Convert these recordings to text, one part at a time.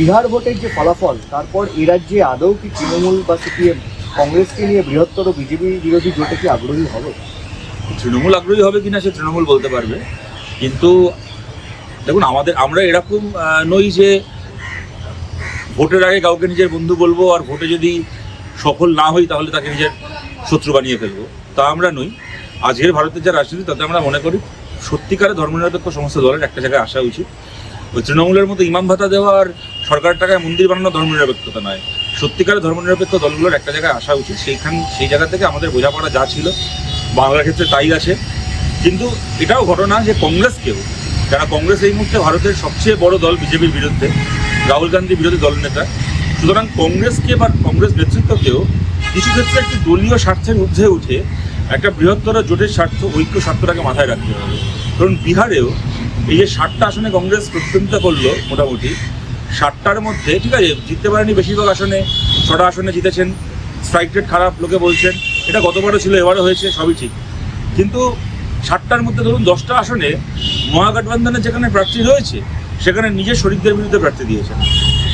বিহার ভোটের যে ফলাফল, তারপর এ রাজ্যে আদৌ কি তৃণমূল বা সিপিএম, কংগ্রেসকে নিয়ে বৃহত্তর বিজেপি বিরোধী জোটে কি আগ্রহী হবে? তৃণমূল আগ্রহী হবে কিনা সে তৃণমূল বলতে পারবে। কিন্তু দেখুন, আমাদের, আমরা এরকম নই যে ভোটের আগে কাউকে নিজের বন্ধু বলব আর ভোটে যদি সফল না হই তাহলে তাকে নিজের শত্রু বানিয়ে ফেলব। তা আমরা নই। আজকের ভারতের যা রাজনীতি, তাতে আমরা মনে করি সত্যিকারের ধর্মনিরপেক্ষ সমস্ত দলের একটা জায়গায় আসা উচিত। ওই তৃণমূলের মতো ইমাম ভাতা দেওয়া আর সরকারের টাকায় মন্দির বানানো ধর্মনিরপেক্ষতা নয়। সত্যিকারের ধর্মনিরপেক্ষ দলগুলোর একটা জায়গায় আসা উচিত। সেইখান সেই জায়গা থেকে আমাদের বোঝাপড়া যা ছিল, বাংলার ক্ষেত্রে তাই আছে। কিন্তু এটাও ঘটনা যে কংগ্রেসকেও যারা কংগ্রেস এই মুহূর্তে ভারতের সবচেয়ে বড় দল বিজেপির বিরুদ্ধে, রাহুল গান্ধী বিরোধী দলনেতা সুতরাং কংগ্রেসকে বা কংগ্রেস নেতৃত্বকেও কিছু ক্ষেত্রে একটি দলীয় স্বার্থের ঊর্ধ্বে উঠে একটা বৃহত্তর জোটের স্বার্থ, ঐক্য স্বার্থটাকে মাথায় রাখতে হবে। কারণ বিহারেও এই যে ষাটটা আসনে কংগ্রেস প্রতিদ্বন্দ্বিতা করল মোটামুটি ষাটটার মধ্যে, ঠিক আছে, জিততে পারেনি বেশিরভাগ আসনে, ছটা আসনে জিতেছেন স্ট্রাইক রেট খারাপ, লোকে বলছেন, এটা গতবারও ছিল, এবারও হয়েছে, সবই ঠিক। কিন্তু ষাটটার মধ্যে ধরুন দশটা আসনে মহাগঠবন্ধনের যেখানে প্রার্থী রয়েছে সেখানে নিজের শরিকদের বিরুদ্ধে প্রার্থী দিয়েছেন।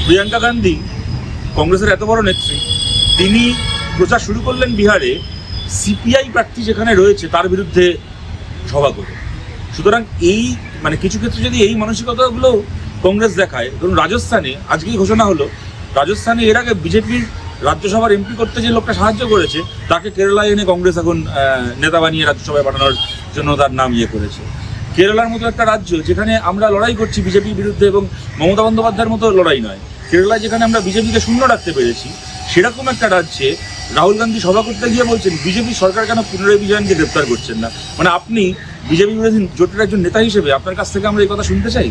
প্রিয়াঙ্কা গান্ধী, কংগ্রেসের এত বড় নেত্রী, তিনি প্রচার শুরু করলেন বিহারে, সিপিআই প্রার্থী যেখানে রয়েছে, তার বিরুদ্ধে সভা করে। সুতরাং এই মানে কিছু ক্ষেত্রে যদি এই মানসিকতাগুলো কংগ্রেস দেখায়, ধরুন রাজস্থানে, আজকেই ঘোষণা হলো, রাজস্থানে এর আগে বিজেপির রাজ্যসভার এমপি করতে যে লোকটা সাহায্য করেছে, তাকে কেরালায় এনে কংগ্রেস এখন নেতা বানিয়ে রাজ্যসভায় পাঠানোর জন্য তার নাম ইয়ে করেছে। কেরালার মতো একটা রাজ্য যেখানে আমরা লড়াই করছি বিজেপির বিরুদ্ধে এবং মমতা বন্দ্যোপাধ্যায়ের মতো লড়াই নয়। কেরালায় যেখানে আমরা বিজেপিকে শূন্য রাখতে পেরেছি, সেরকম একটা রাজ্যে রাহুল গান্ধী সভা করতে গিয়ে বলছেন, বিজেপি সরকার কেন পুনরায় বিজয়নকে গ্রেপ্তার করছেন না? মানে আপনি বিজেপি বিরোধী জোটের একজন নেতা হিসেবে আপনার কাছ থেকে আমরা এই কথা শুনতে চাই?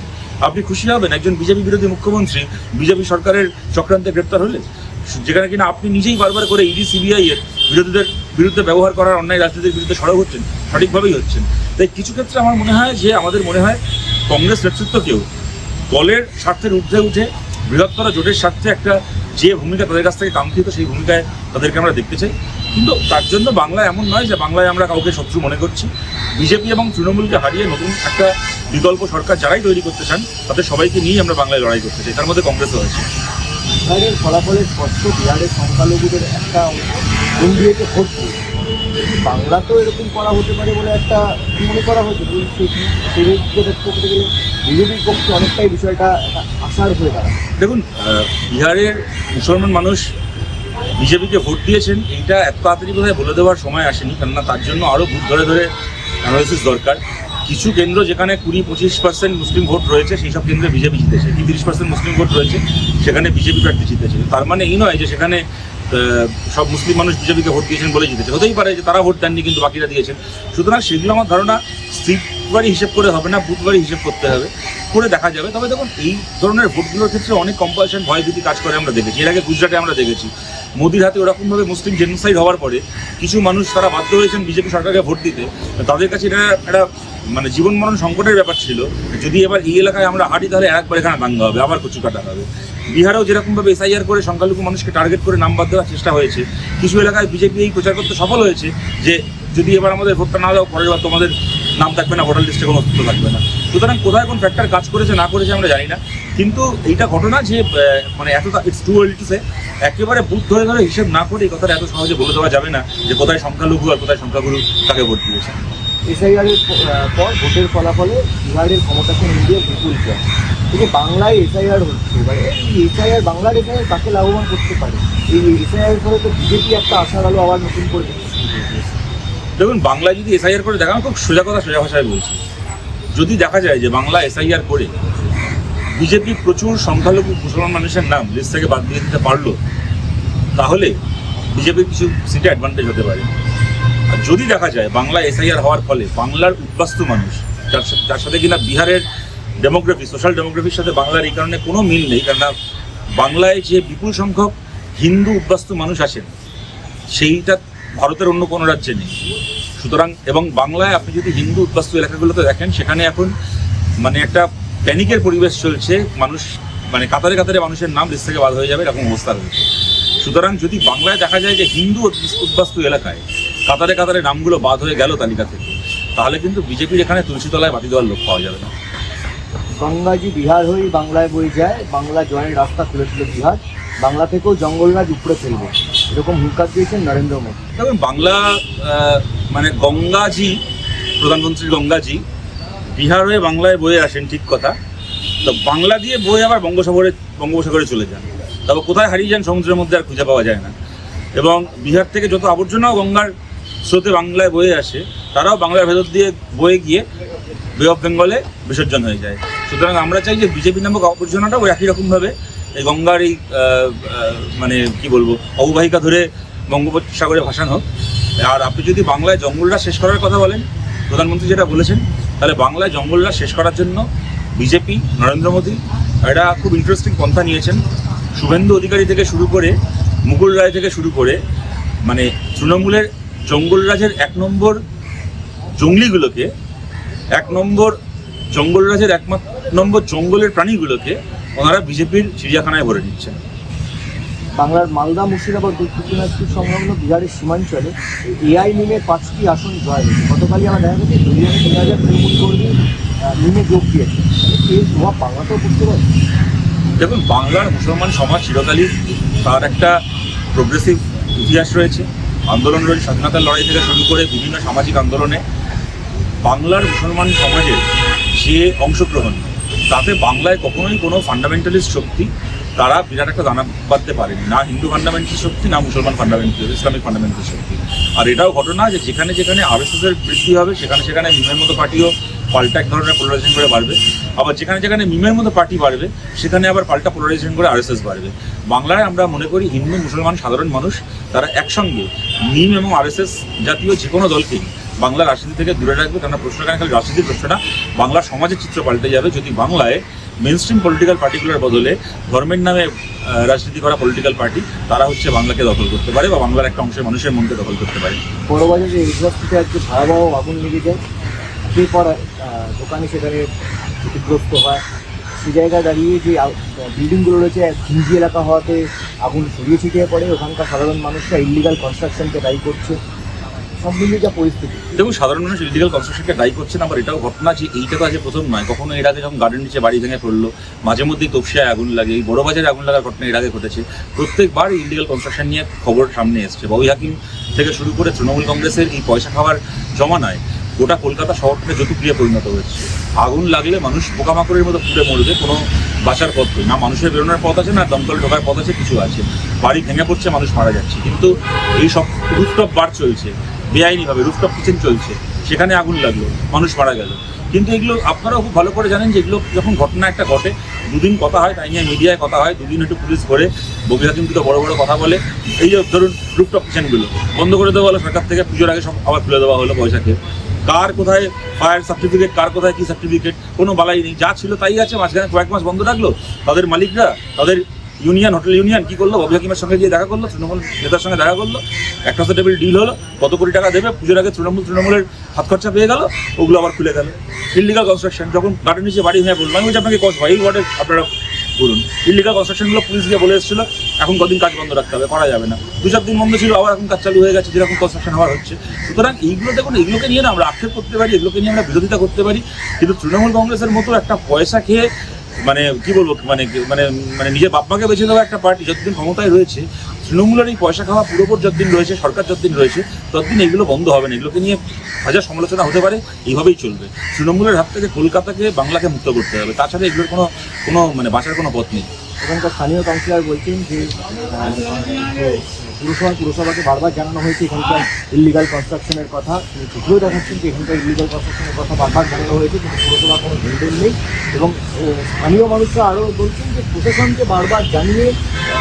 আপনি খুশি হবেন একজন বিজেপি বিরোধী মুখ্যমন্ত্রী বিজেপি সরকারের চক্রান্তে গ্রেপ্তার হলে? যেখানে কিনা আপনি নিজেই বারবার করে ইডি, সিবিআই এর বিরোধীদের বিরুদ্ধে ব্যবহার করার অন্যায় রাজনীতির বিরুদ্ধে সরব হচ্ছেন, সঠিকভাবেই হচ্ছেন। তাই কিছু ক্ষেত্রে আমার মনে হয় যে, আমাদের মনে হয় কংগ্রেস নেতৃত্বকেও দলের স্বার্থের ঊর্ধ্বে উঠে বৃহত্তর জোটের স্বার্থে একটা যে ভূমিকা তাদের কাছ থেকে কাঙ্ক্ষিত সেই ভূমিকায় তাদেরকে আমরা দেখতে চাই। কিন্তু তার জন্য বাংলা এমন নয় যে বাংলায় আমরা কাউকে শত্রু মনে করছি। বিজেপি এবং তৃণমূলকে হারিয়ে নতুন একটা বিকল্প সরকার যারাই তৈরি করতে চান, তাদের সবাইকে নিয়েই আমরা বাংলায় লড়াই করতে চাই। তার মধ্যে কংগ্রেসও আছে বিহারের ফলাফলে স্পষ্ট বিহারের সংখ্যালঘুদের একটা এনডিএকে ভোট। বাংলাতেও এরকম করা হতে পারে বলে একটা মনে করা হয়েছে সেই দিক থেকে বিজেপির পক্ষে অনেকটাই বিষয়টা আশার হয়ে দাঁড়ায়। দেখুন বিহারের মুসলমান মানুষ বিজেপিকে ভোট দিয়েছেন, এইটা এত তাড়াতাড়ি বোধহয় বলে দেওয়ার সময় আসেনি, কেননা তার জন্য আরও বুথ ধরে ধরে অ্যানালিসিস দরকার। কিছু কেন্দ্র যেখানে কুড়ি পঁচিশ পার্সেন্ট মুসলিম ভোট রয়েছে, সেই সব কেন্দ্রে বিজেপি জিতেছে। তিরিশ পার্সেন্ট মুসলিম ভোট রয়েছে, সেখানে বিজেপি প্রার্থী জিতেছে। তার মানে এই নয় যে সেখানে সব মুসলিম মানুষ বিজেপিকে ভোট দিয়েছেন বলে জিতেছে। হতেই পারে যে তারা ভোট দেননি কিন্তু বাকিরা দিয়েছেন। সুতরাং সেগুলো আমার ধারণা সিট বাড়ি হিসেব করে হবে না, বুধবারই হিসেব করতে হবে, করে দেখা যাবে। তবে দেখুন, এই ধরনের ভোটগুলোর ক্ষেত্রে অনেক কম্পালশন ভয়ভীতি কাজ করে আমরা দেখেছি। এর আগে গুজরাটে আমরা দেখেছি, মোদির হাতে ওরকমভাবে মুসলিম জেনোসাইড হওয়ার পরে কিছু মানুষ তারা বাধ্য হয়েছেন বিজেপি সরকারকে ভোট দিতে। তাদের কাছে এটা একটা মানে জীবন মরণ সংকটের ব্যাপার ছিল, যদি এবার এই এলাকায় আমরা হাঁটি, তাহলে একবার এখানে দাঙ্গা হবে, আবার কচু কাটা হবে। বিহারেও যেরকমভাবে এসআইআর করে সংখ্যালঘু মানুষকে টার্গেট করে নাম বাদ দেওয়ার চেষ্টা হয়েছে, কিছু এলাকায় বিজেপি এই প্রচার করতে সফল হয়েছে যে, যদি এবার আমাদের ভোটটা না দাও, পরের বার তোমাদের নাম থাকবে না, ভোটার লিস্টে কোনো অস্তিত্ব থাকবে না। সুতরাং কোথায় কোন ফ্যাক্টর কাজ করেছে, না করেছে আমরা জানি না। কিন্তু এইটা ঘটনা যে মানে এত it's too well to say একেবারে বুথ ধরে ধরে হিসেব না করে এই কথাটা এত সহজে বলে দেওয়া যাবে না যে কোথায় সংখ্যালঘু আর কোথায় সংখ্যাগুরু তাকে ভোট দিয়েছে। এসআইআরের পর ভোটের ফলাফলে বিহারের ক্ষমতাকে ইন্ডিয়া বিপুল জয়। কিন্তু বাংলায় এসআইআর হচ্ছে, এবার এই এসআইআর বাংলার এসআইআর কাকে লাভবান করতে পারে? এই এসআইআর ফলে তো বিজেপি একটা আশার আলো আবার নতুন করে। দেখুন, বাংলায় যদি এসআইআর করে দেখা খুব সোজা কথা সোজা ভাষায় বলছি। যদি দেখা যায় যে বাংলা এসআইআর করে, বিজেপি প্রচুর সংখ্যালঘু মুসলমান মানুষের নাম লিস্ট থেকে বাদ দিয়ে দিতে পারল, তাহলে বিজেপির কিছু সিটে অ্যাডভান্টেজ হতে পারে। যদি দেখা যায় বাংলা এসআইআর হওয়ার ফলে বাংলার উদ্বাস্তু মানুষ, যার যার সাথে কিনা বিহারের ডেমোগ্রাফি সোশ্যাল ডেমোগ্রাফির সাথে বাংলার এই কারণে কোনো মিল নেই কেননা বাংলায় যে বিপুল সংখ্যক হিন্দু উদ্বাস্তু মানুষ আছেন, সেইটা ভারতের অন্য কোনো রাজ্যে নেই। সুতরাং, এবং বাংলায় আপনি যদি হিন্দু উদ্বাস্তু এলাকাগুলোতে দেখেন, সেখানে এখন মানে একটা প্যানিকের পরিবেশ চলছে, মানুষ মানে কাতারে কাতারে মানুষের নাম লিস্ট থেকে বাদ হয়ে যাবে, এরকম অবস্থা রয়েছে। সুতরাং যদি বাংলায় দেখা যায় যে হিন্দু উদ্বাস- উদ্বাস্তু এলাকায় কাতারে কাতারে নামগুলো বাদ হয়ে গেল তালিকা থেকে। তাহলে কিন্তু বিজেপির এখানে তুলসীতলায় বাতি দেওয়ার লোক পাওয়া যাবে না। গঙ্গাজি বিহার হয়ে বাংলায় বয়ে যায় বাংলা জয়েন্ট রাস্তা খুলে দিল বিহার। বাংলা থেকেও জঙ্গল জঙ্গলরাজ উপরে ফেলবে। এরকম হুঙ্কার দিয়েছেন নরেন্দ্র মোদী। দেখুন বাংলা মানে গঙ্গাজি প্রধানমন্ত্রী গঙ্গাজি বিহার হয়ে বাংলায় বয়ে আসেন ঠিক কথা। তো বাংলা দিয়ে বয়ে আবার বঙ্গোসাগরে বঙ্গোপসাগরে চলে যান। তবে কোথায় হারিয়ে যান সমুদ্রের মধ্যে আর খুঁজে পাওয়া যায় না। এবং বিহার থেকে যত আবর্জনাও গঙ্গার স্রোতে বাংলায় বয়ে আসে, তারাও বাংলার ভেতর দিয়ে বয়ে গিয়ে বে অফ বেঙ্গলে বিসর্জন হয়ে যায়। সুতরাং আমরা চাই যে বিজেপি নামক আবর্জনাটাও একই রকমভাবে এই গঙ্গার এই মানে কি বলব, অববাহিকা ধরে বঙ্গোপসাগরে ভাসান হোক। আর আপনি যদি বাংলায় জঙ্গলটা শেষ করার কথা বলেন, প্রধানমন্ত্রী যেটা বলেছেন, তাহলে বাংলায় জঙ্গলটা শেষ করার জন্য বিজেপি, নরেন্দ্র মোদী এটা খুব ইন্টারেস্টিং পন্থা নিয়েছেন। শুভেন্দু অধিকারী থেকে শুরু করে মুকুল রায় থেকে শুরু করে মানে তৃণমূলের জঙ্গলরাজের এক নম্বর জঙ্গলিগুলোকে এক নম্বর জঙ্গলরাজের এক নম্বর জঙ্গলের প্রাণীগুলোকে ওনারা বিজেপির চিড়িয়াখানায় ভরে নিচ্ছেন। বাংলার মালদা মুর্শিদাবাদ দক্ষিণ দিনাজপুর সংলগ্ন বিহারের সীমাঞ্চলে এআই মিমে পাঁচটি আসন জয় হয়েছে। গতকালই আমরা দেখা গেছে দুই হাজার তিন হাজার তৃণমূল কর্মী মিমে যোগ দিয়েছে। এই প্রভাব বাংলাতেও পড়তে পারে? দেখুন বাংলার মুসলমান সমাজ চিরকালই তার একটা প্রোগ্রেসিভ ইতিহাস রয়েছে। আন্দোলন রয়েছে, স্বাধীনতার লড়াই থেকে শুরু করে বিভিন্ন সামাজিক আন্দোলনে বাংলার মুসলমান সমাজের যে অংশগ্রহণ, তাতে বাংলায় কখনোই কোনো ফান্ডামেন্টালিস্ট শক্তি তারা বিরাট একটা দানা বাঁধতে পারেনি। না হিন্দু ফান্ডামেন্টাল শক্তি, না মুসলমান ফান্ডামেন্টাল ইসলামিক ফান্ডামেন্টাল শক্তি। আর এটাও ঘটনা যে যেখানে যেখানে আরএসএস এর বৃদ্ধি হবে, সেখানে সেখানে মিমের মতো পার্টিও পাল্টা এক ধরনের পোলারাইজেশন করে বাড়বে। আবার যেখানে যেখানে মিমের মতো পার্টি বাড়বে, সেখানে আবার পাল্টা পোলারাইজেশন করে আরএসএস বাড়বে। বাংলায় আমরা মনে করি হিন্দু, মুসলমান, সাধারণ মানুষ, তারা একসঙ্গে মিম এবং আরএসএস জাতীয় যে কোনো দলকেই বাংলা রাজনীতি থেকে দূরে রাখবে। কেননা প্রশ্ন কেন, খালি রাজনীতির প্রশ্নটা বাংলার সমাজের চিত্র পাল্টে যাবে। যদি বাংলায় মেন স্ট্রিম পলিটিক্যাল পার্টিগুলোর বদলে ধর্মের নামে রাজনীতি করা পলিটিক্যাল পার্টি তারা হচ্ছে বাংলাকে দখল করতে পারে বা বাংলার একটা অংশের মানুষের মনকে দখল করতে পারে। আজকে ভয়াবহ আগুন যায় যে দোকানে সেখানে হয় জায়গায় দাঁড়িয়ে যে বিল্ডিংগুলো রয়েছে এলাকা হওয়াতে আগুন ছড়িয়ে ছিটিয়ে পড়ে, ওখানকার সাধারণ মানুষরা ইলিগাল কনস্ট্রাকশনকে দায়ী করছে। সব মিলিয়ে যা পরিস্থিতি। দেখুন, সাধারণ মানুষ ইলিগাল কনস্ট্রাকশনকে দায়ী করছেন আবার এটাও ঘটনা যে এইটা তো আজ প্রথম নয়। কখনো এর আগে যখন গার্ডেন নিচে বাড়ি ভেঙে পড়ল, মাঝে মধ্যেই তপসিয়ায় আগুন লাগে, এই বড় বাজারে আগুন লাগার ঘটনা এর আগে ঘটেছে। প্রত্যেকবার ইলিগাল কনস্ট্রাকশন নিয়ে খবর সামনে এসছে। ববি হাকিম থেকে শুরু করে তৃণমূল কংগ্রেসের এই পয়সা খাওয়ার জমানায় গোটা কলকাতা শহরটাকে যতুক্রিয়া পরিণত হচ্ছে আগুন লাগলে মানুষ পোকামাকড়ের মতো পুড়ে মরবে, কোনো বাঁচার পথ নেই। না মানুষের বেরোনোর পথ আছে, না দমকল ঢোকার পথ আছে, কিছু আছে। বাড়ি ভেঙে পড়ছে, মানুষ মারা যাচ্ছে। কিন্তু এই সব রুফটপ বার চলছে। বেআইনিভাবে রুফটপ কিচেন চলছে। সেখানে আগুন লাগল, মানুষ মারা গেল। কিন্তু এগুলো আপনারাও খুব ভালো করে জানেন যে এগুলো যখন ঘটনা একটা ঘটে, দুদিন কথা হয়, তাই নিয়ে মিডিয়ায় কথা হয়, দুদিন একটু পুলিশ ববি হাকিম দুটো বড় বড় কথা বলে। এই যে ধরুন রুফটপ কিচেনগুলো বন্ধ করে দেওয়া হলো সরকার থেকে, পুজোর আগে সব আবার খুলে দেওয়া হলো পয়সাকে। কার কোথায় ফায়ার সার্টিফিকেট কার কোথায় কী সার্টিফিকেট কোনো বালাই নেই, যা ছিল তাই আছে, মাঝখানে কয়েক মাস বন্ধ রাখল। তাদের মালিকরা, তাদের ইউনিয়ন, হোটেল ইউনিয়ন, কি করল? ববি হাকিমের সঙ্গে গিয়ে দেখা করল, তৃণমূল নেতার সঙ্গে দেখা করল। একটা টেবিল ডিল হলো, কত কোটি টাকা দেবে, পুজোর আগে তৃণমূল, তৃণমূলের হাত খরচা পেয়ে গেল, ওগুলো আবার খুলে গেল। ইলিগাল কনস্ট্রাকশন যখন গার্ডেন নিচে বাড়ি হয়ে বলল, আমি বলছি, আপনাকে কস ভাই ওয়ার্ডে আপনারা বলুন ইলিগাল কনস্ট্রাকশনগুলো পুলিশ গিয়ে বলে এসেছিল, এখন কদিন কাজ বন্ধ রাখতে হবে, করা যাবে না। দু চার দিন বন্ধ ছিল, আবার এখন কাজ চালু হয়ে গেছে, যেরকম কনস্ট্রাকশন হওয়ার হচ্ছে। সুতরাং এইগুলো দেখুন এগুলোকে নিয়ে না আমরা আক্ষেপ করতে পারি, এগুলোকে নিয়ে আমরা বিরোধিতা করতে পারি। কিন্তু তৃণমূল কংগ্রেসের মতো একটা পয়সা খেয়ে মানে কি বলব মানে মানে মানে নিজের বাপমাকে বেছে দেওয়া একটা পার্টি যতদিন ক্ষমতায় রয়েছে, তৃণমূলের এই পয়সা খাওয়া পুরোপুর যতদিন রয়েছে, সরকার যতদিন রয়েছে, ততদিন এগুলো বন্ধ হবে না। এগুলোকে নিয়ে হাজার সমালোচনা হতে পারে, এইভাবেই চলবে। তৃণমূলের হাত থেকে কলকাতাকে বাংলাকে মুক্ত করতে হবে। তাছাড়া এগুলোর কোনো কোনো মানে বাঁচার কোনো পথ নেই। ওখানকার স্থানীয় কাউন্সিলর বলছেন যে পুরসভা পুরসভাকে বারবার জানানো হয়েছে এখানকার ইলিগাল কনস্ট্রাকশনের কথা। তিনি দেখাচ্ছেন যে এখানকার ইলিগাল কনস্ট্রাকশনের কথা বারবার জানানো হয়েছে, কিন্তু পুরসভা কোনো হেলদেল নেই। এবং স্থানীয় মানুষরা আরও বলছেন যে, প্রশাসনকে বারবার জানিয়ে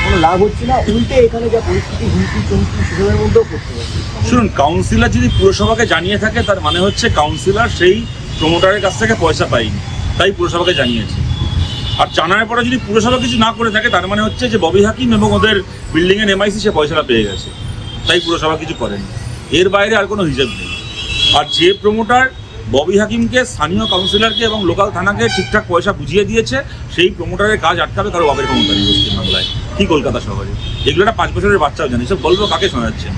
কোনো লাভ হচ্ছে না। উল্টে এখানে যা পরিস্থিতি, হুমকি, চমকি, সেসবের মধ্যেও পড়তে হচ্ছে। শুনুন কাউন্সিলর যদি পুরসভাকে জানিয়ে থাকে, তার মানে হচ্ছে কাউন্সিলর সেই প্রমোটারের কাছ থেকে পয়সা পায়নি। তাই পুরসভাকে জানিয়েছে। আর জানার পরে যদি পুরসভা কিছু না করে থাকে, তার মানে হচ্ছে যে ববি হাকিম এবং ওদের বিল্ডিং এর এমআইসি সে পয়সাটা পেয়ে গেছে। তাই পুরসভা কিছু করেনি। এর বাইরে আর কোনো হিসেব নেই। আর যে প্রমোটার ববি হাকিমকে, স্থানীয় কাউন্সিলরকে এবং লোকাল থানাকে ঠিকঠাক পয়সা বুঝিয়ে দিয়েছে, সেই প্রমোটারের কাজ আটকাবে কারও বাপের ক্ষমতা নেই পশ্চিমবাংলায় কি কলকাতা শহরে? এগুলো একটা পাঁচ বছরের বাচ্চাও জানে। সব গল্প কাকে শোনাচ্ছেন?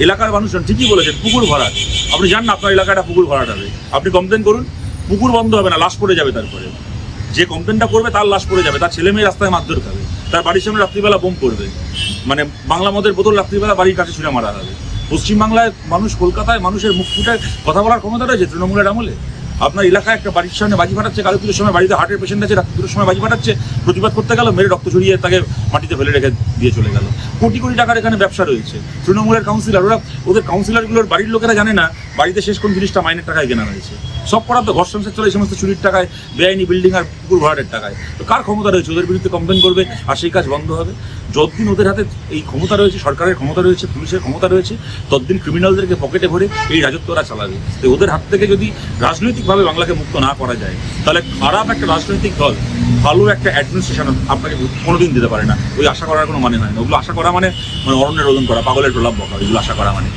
এলাকার মানুষজন ঠিকই বলেছেন, পুকুর ভরাট। আপনি জান না, আপনার এলাকাটা পুকুর ভরাট হবে। আপনি কমপ্লেন করুন, পুকুর বন্ধ হবে না, লাশ পড়ে যাবে তারপরে। যে কমপ্লেনটা করবে তার লাশ পড়ে যাবে, তার ছেলে মেয়ে রাস্তায় মারধর খাবে, তার বাড়ির সামনে রাত্রিবেলা বোম পড়বে। মানে বাংলা মদের বোতল রাত্রিবেলা বাড়ির কাছে ছুঁড়ে মারা হবে। পশ্চিমবাংলায় মানুষ কলকাতায় মানুষের মুখ ফুটে কথা বলার ক্ষমতা রয়েছে তৃণমূলের আমলে। আপনার এলাকায় একটা বাড়ির সামনে বাজি ফাটাচ্ছে, কালী পুজোর সময় বাড়িতে হার্টের পেশেন্ট আছে রাত্রি পুজোর সময় বাজি ফাটাচ্ছে, প্রতিবাদ করতে গেল, মেরে রক্ত ঝরিয়ে তাকে মাটিতে ফেলে রেখে দিয়ে চলে গেল। কোটি কোটি টাকার এখানে ব্যবসা রয়েছে। তৃণমূলের কাউন্সিলর ওরা ওদের কাউন্সিলরগুলোর বাড়ির লোকেরা জানে না, বাড়িতে শেষ কোন জিনিসটা মাইনের টাকায় কেনা হয়েছে। সব করার তো ঘর সংসার চলে, এই সমস্ত চুরির টাকায়, বেআইনি বিল্ডিং আর পুকুর ভাড়াটের টাকায়। তো কার ক্ষমতা রয়েছে? ওদের বিরুদ্ধে কমপ্লেন করবে আর সেই কাজ বন্ধ হবে। যতদিন ওদের হাতে এই ক্ষমতা রয়েছে, সরকারের ক্ষমতা রয়েছে, পুলিশের ক্ষমতা রয়েছে, ততদিন ক্রিমিনালদেরকে পকেটে ভরে এই রাজত্ব ওরা চালাবে। তো ওদের হাত থেকে যদি রাজনৈতিকভাবে বাংলাকে মুক্ত না করা যায় তাহলে খারাপ একটা রাজনৈতিক দল ভালো একটা অ্যাডমিনিস্ট্রেশন আপনাকে কোনোদিন দিতে পারে না। ওই আশা করার কোনো মানে হয় না ওগুলো আশা করা মানে মানে অরণ্যের রোদন করা পাগলের প্রলাপ বকা ওইগুলো আশা করা মানে।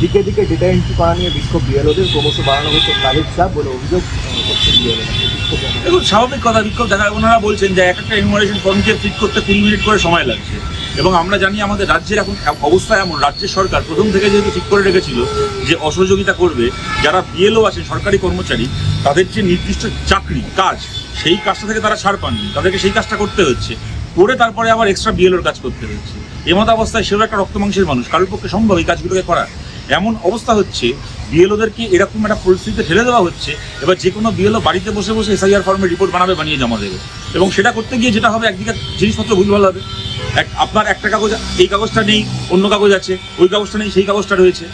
দিকে দিকে ডেটা এন্ট্রি করা নিয়ে বিক্ষোভ বিএলওদের ক্রমশ বাড়ানো হচ্ছে কাজের চাপ বলে অভিযোগ। দেখুন স্বাভাবিক কথা বিক্ষোভ দেখা ওনারা বলছেন যে এক একটা ইনফরমেশন ফর্মকে ফিট করতে তিন মিনিট করে সময় লাগছে। এবং আমরা জানি আমাদের রাজ্যের এখন অবস্থা এমন, রাজ্যের সরকার প্রথম থেকে যেহেতু ঠিক করে রেখেছিল যে অসহযোগিতা করবে, যারা বিএলও আছেন, সরকারি কর্মচারী, তাদের যে নির্দিষ্ট চাকরি, কাজ, সেই কাজটা থেকে তারা ছাড় পাননি। তাদেরকে সেই কাজটা করতে হচ্ছে। করে তারপরে আবার এক্সট্রা বিএলওর কাজ করতে হচ্ছে। এমত অবস্থায় সেও একটা রক্ত মাংসের মানুষ, কারোর পক্ষে সম্ভব এই কাজগুলোকে করা। এমন অবস্থা হচ্ছে বিএলওদেরকে এরকম একটা পরিস্থিতিতে ঠেলে দেওয়া হচ্ছে, এবার যে কোনো বিএলও বাড়িতে বসে বসে এসআইআর ফর্মে রিপোর্ট বানাবে, বানিয়ে জমা দেবে। এবং সেটা করতে গিয়ে যেটা হবে, একদিকে জিনিসপত্র ভুলভাল হবে। আপনার একটা কাগজ, এই কাগজটা নেই, অন্য কাগজ আছে, ওই কাগজটা নেই, সেই কাগজটা রয়েছে।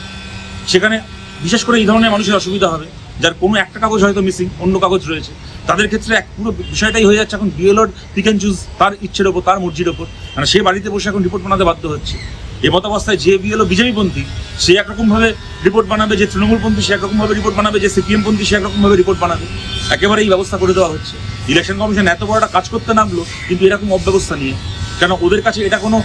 সেখানে বিশেষ করে এই ধরনের মানুষের অসুবিধা হবে, যার কোনো একটা কাগজ হয়তো মিসিং অন্য কাগজ রয়েছে। তাদের ক্ষেত্রে এক পুরো বিষয়টাই হয়ে যাচ্ছে এখন বিএলওর পিক অ্যান্ড চুজ তার ইচ্ছের ওপর, তার মর্জির ওপর। মানে সে বাড়িতে বসে এখন রিপোর্ট বানাতে বাধ্য হচ্ছে। এমত অবস্থায় যে বিএলও বিজেপিপন্থী, সে একরকমভাবে রিপোর্ট বানাবে, যে তৃণমূলপন্থী, সে একরকমভাবে রিপোর্ট বানাবে, যে সিপিএমপন্থী, সে একরকমভাবে রিপোর্ট বানাবে। একেবারে এই ব্যবস্থা করে দেওয়া হচ্ছে। ইলেকশন কমিশন এত বড় একটা কাজ করতে নামলো, কিন্তু এরকম অব্যবস্থা নিয়ে। কেন ওদের কাছে এটা কোনো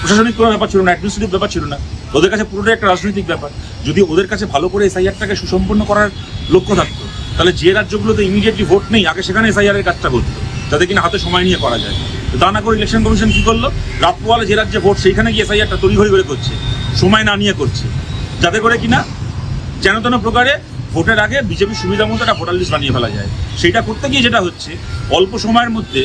প্রশাসনিক কোনো ব্যাপার ছিল না অ্যাডমিনিস্ট্রেটিভ ব্যাপার ছিল না। ওদের কাছে পুরোটাই একটা রাজনৈতিক ব্যাপার। যদি ওদের কাছে ভালো করে এসআইআরটাকে সুসম্পন্ন করার লক্ষ্য থাকতো, তাহলে যে রাজ্যগুলোতে ইমিডিয়েটলি ভোট নেই, আগে সেখানে এসআইআর এর কাজটা করতো যাতে কিনা হাতে সময় নিয়ে করা যায়। তো না করে ইলেকশন কমিশন কি করল? রাতপোয়ালে যে রাজ্যে ভোট সেইখানে গিয়ে এসআইআরটা তৈরি হয়ে করে করছে, সময় না নিয়ে করছে। যাতে করে কিনা যেন তেন প্রকারে ভোটের আগে বিজেপির সুবিধা মতো একটা ভোটার লিস্ট বানিয়ে ফেলা যায়। সেইটা করতে গিয়ে যেটা হচ্ছে, অল্প সময়ের মধ্যে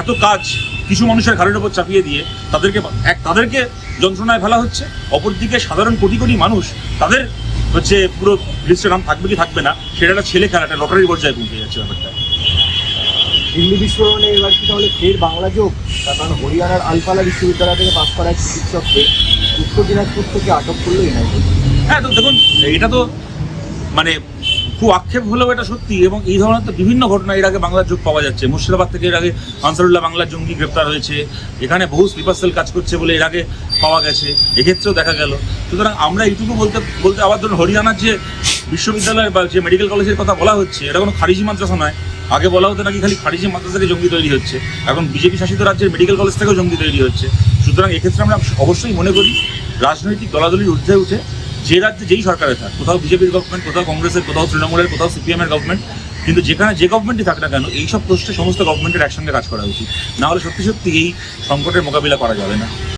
এত কাজ কিছু মানুষের ঘাড়ের উপর চাপিয়ে দিয়ে তাদেরকে এক তাদেরকে যন্ত্রণায় ফেলা হচ্ছে অপরদিকে সাধারণ কোটি কোটি মানুষ তাদের হচ্ছে পুরো লিস্টের নাম থাকবে কি থাকবে না সেটা একটা ছেলে খেলা একটা লটারি পর্যায়ে পৌঁছে যাচ্ছে ব্যাপারটা। দিল্লি বিস্ফোরণে এবার কি তাহলে ফের বাংলা যোগ? তার কারণ হরিয়ানার আলপালা বিশ্ববিদ্যালয় থেকে পাশ করা এক চিকিৎসককে উত্তর দিনাজপুর থেকে আটক করল ইউনাইটেড। হ্যাঁ তো দেখুন এটা তো মানে খুব আক্ষেপ হলেও এটা সত্যি এবং এই ধরনের তো বিভিন্ন ঘটনা এর আগে বাংলার যুগ পাওয়া যাচ্ছে। মুর্শিদাবাদ থেকে এর আগে আনসারুল্লাহ বাংলার জঙ্গি গ্রেপ্তার হয়েছে। এখানে বহু স্লিপার সেল কাজ করছে বলে এর আগে পাওয়া গেছে। এক্ষেত্রেও দেখা গেল। সুতরাং আমরা এইটুকু বলতে বলতে আবার ধরুন হরিয়ানার যে বিশ্ববিদ্যালয়ের বা যে মেডিকেল কলেজের কথা বলা হচ্ছে, এটা কোনো খারিজি মাদ্রাসা নয়। আগে বলা হতো নাকি খালি খারিজি মাদ্রাসা থেকে জঙ্গি তৈরি হচ্ছে। এখন বিজেপি শাসিত রাজ্যের মেডিকেল কলেজ থেকেও জঙ্গি তৈরি হচ্ছে। সুতরাং এক্ষেত্রে আমরা অবশ্যই মনে করি, রাজনৈতিক দলাদলির ঊর্ধ্বে উঠে যে রাজ্যে যেই সরকারে থাক, কোথাও বিজেপির গভর্নমেন্ট কোথাও কংগ্রেসের, কোথাও তৃণমূলের, কোথাও সিপিএমের গভর্নমেন্ট কিন্তু যেখানে যে গভর্নমেন্টই থাক না কেন, এইসব প্রশ্নে সমস্ত গভর্নমেন্টের একসঙ্গে কাজ করা উচিত। না হলে সত্যি সত্যি এই সংকটের মোকাবিলা করা যাবে না।